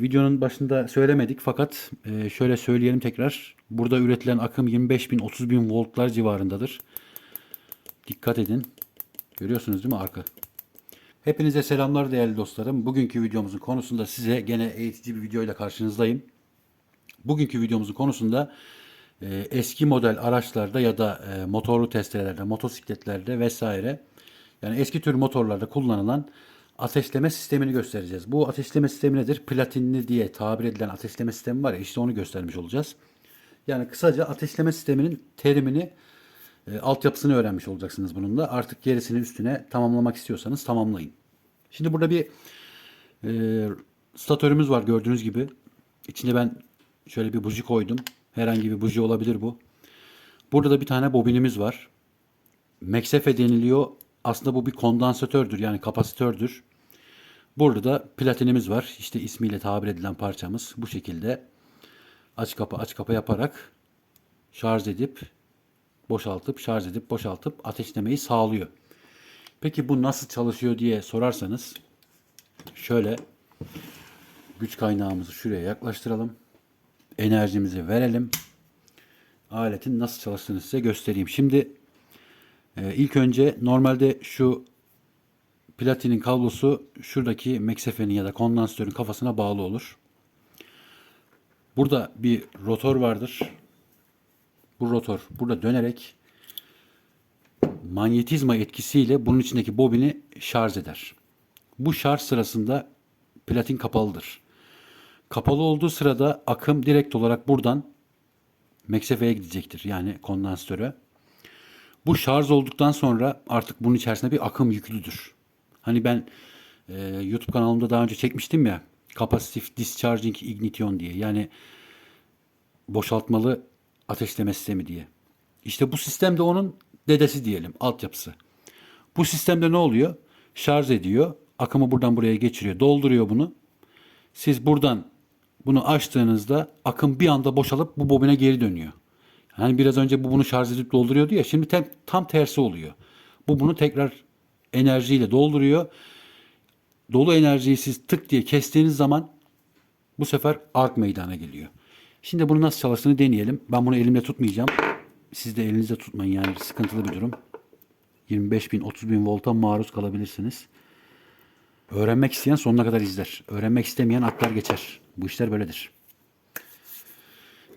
Videonun başında söylemedik fakat e, şöyle söyleyelim tekrar. Burada üretilen akım 25.000 bin voltlar civarındadır. Dikkat edin. Görüyorsunuz değil mi arka? Hepinize selamlar değerli dostlarım. Bugünkü videomuzun konusunda size gene eğitici bir video ile karşınızdayım. Bugünkü videomuzun konusunda e, eski model araçlarda ya da e, motorlu testerelerde, motosikletlerde vesaire yani eski tür motorlarda kullanılan ateşleme sistemini göstereceğiz. Bu ateşleme sistemi nedir? Platinli diye tabir edilen ateşleme sistemi var ya işte onu göstermiş olacağız. Yani kısaca ateşleme sisteminin terimini, e, altyapısını öğrenmiş olacaksınız bununla. Artık gerisini üstüne tamamlamak istiyorsanız tamamlayın. Şimdi burada bir e, statörümüz var gördüğünüz gibi. İçine ben şöyle bir buji koydum. Herhangi bir buji olabilir bu. Burada da bir tane bobinimiz var. McSefe deniliyor. Aslında bu bir kondansatördür yani kapasitördür. Burada da platinimiz var. İşte ismiyle tabir edilen parçamız. Bu şekilde aç kapa aç kapa yaparak şarj edip boşaltıp şarj edip boşaltıp ateşlemeyi sağlıyor. Peki bu nasıl çalışıyor diye sorarsanız şöyle güç kaynağımızı şuraya yaklaştıralım. Enerjimizi verelim. Aletin nasıl çalıştığını size göstereyim. Şimdi e, ilk önce normalde şu platinin kablosu şuradaki McSafe'nin ya da kondansatörün kafasına bağlı olur. Burada bir rotor vardır. Bu rotor burada dönerek manyetizma etkisiyle bunun içindeki bobini şarj eder. Bu şarj sırasında platin kapalıdır. Kapalı olduğu sırada akım direkt olarak buradan McSafe'ye gidecektir. Yani kondansatöre. Bu şarj olduktan sonra artık bunun içerisinde bir akım yüklüdür. Hani ben e, YouTube kanalımda daha önce çekmiştim ya Capacitive Discharging Ignition diye. Yani boşaltmalı ateşleme sistemi diye. İşte bu sistem de onun dedesi diyelim, altyapısı. Bu sistemde ne oluyor? Şarj ediyor, akımı buradan buraya geçiriyor, dolduruyor bunu. Siz buradan bunu açtığınızda akım bir anda boşalıp bu bobine geri dönüyor. Yani biraz önce bu bunu şarj edip dolduruyordu ya, şimdi tam, tam tersi oluyor. Bu bunu tekrar enerjiyle dolduruyor. Dolu enerjiyi siz tık diye kestiğiniz zaman bu sefer ark meydana geliyor. Şimdi bunu nasıl çalıştığını deneyelim. Ben bunu elimle tutmayacağım. Siz de elinizde tutmayın yani sıkıntılı bir durum. 25 bin 30 bin volta maruz kalabilirsiniz. Öğrenmek isteyen sonuna kadar izler. Öğrenmek istemeyen atlar geçer. Bu işler böyledir.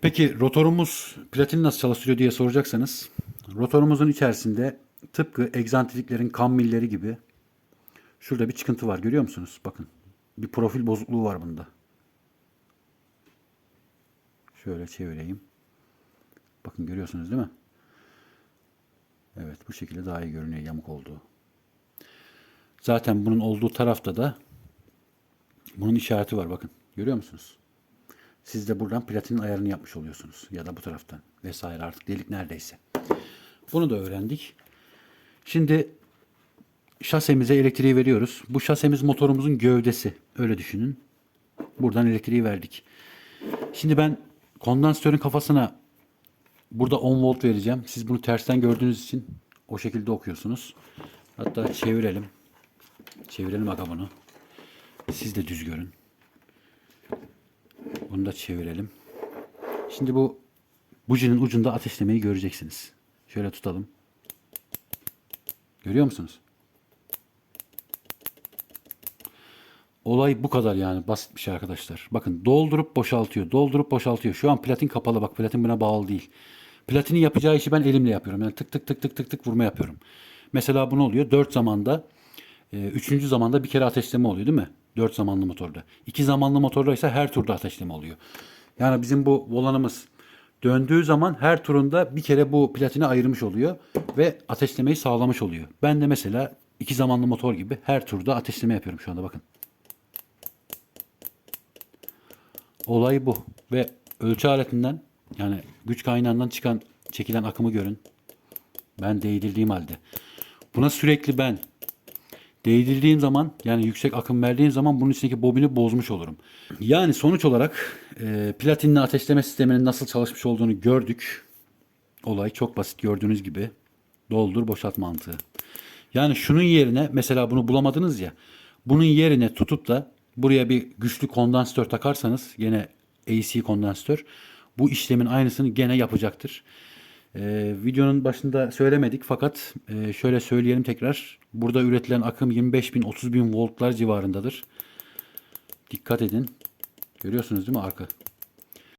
Peki rotorumuz platini nasıl çalıştırıyor diye soracaksanız rotorumuzun içerisinde tıpkı egzantriklerin kam milleri gibi şurada bir çıkıntı var görüyor musunuz? Bakın bir profil bozukluğu var bunda. Şöyle çevireyim. Bakın görüyorsunuz değil mi? Evet bu şekilde daha iyi görünüyor yamuk olduğu. Zaten bunun olduğu tarafta da bunun işareti var bakın. Görüyor musunuz? Siz de buradan platinin ayarını yapmış oluyorsunuz. Ya da bu taraftan vesaire artık delik neredeyse. Bunu da öğrendik. Şimdi şasemize elektriği veriyoruz. Bu şasemiz motorumuzun gövdesi. Öyle düşünün. Buradan elektriği verdik. Şimdi ben kondansatörün kafasına burada 10 volt vereceğim. Siz bunu tersten gördüğünüz için o şekilde okuyorsunuz. Hatta çevirelim. Çevirelim aga bunu. Siz de düz görün. Bunu da çevirelim. Şimdi bu bujinin ucunda ateşlemeyi göreceksiniz. Şöyle tutalım. Görüyor musunuz? Olay bu kadar yani basit bir şey arkadaşlar. Bakın doldurup boşaltıyor. Doldurup boşaltıyor. Şu an platin kapalı bak platin buna bağlı değil. Platinin yapacağı işi ben elimle yapıyorum. Yani tık tık tık tık tık tık vurma yapıyorum. Mesela bu ne oluyor? 4 zamanda 3. zamanda bir kere ateşleme oluyor değil mi? 4 zamanlı motorda. 2 zamanlı motorda ise her turda ateşleme oluyor. Yani bizim bu volanımız döndüğü zaman her turunda bir kere bu platini ayırmış oluyor ve ateşlemeyi sağlamış oluyor. Ben de mesela iki zamanlı motor gibi her turda ateşleme yapıyorum şu anda bakın. Olay bu ve ölçü aletinden yani güç kaynağından çıkan çekilen akımı görün. Ben değdirdiğim halde. Buna sürekli ben değdirdiğim zaman yani yüksek akım verdiğim zaman bunun içindeki bobini bozmuş olurum. Yani sonuç olarak e, platinli ateşleme sisteminin nasıl çalışmış olduğunu gördük. Olay çok basit gördüğünüz gibi. Doldur boşalt mantığı. Yani şunun yerine mesela bunu bulamadınız ya. Bunun yerine tutup da Buraya bir güçlü kondansatör takarsanız gene AC kondansatör bu işlemin aynısını gene yapacaktır. Ee, videonun başında söylemedik fakat e, şöyle söyleyelim tekrar. Burada üretilen akım 25 bin 30 bin voltlar civarındadır. Dikkat edin. Görüyorsunuz değil mi arka?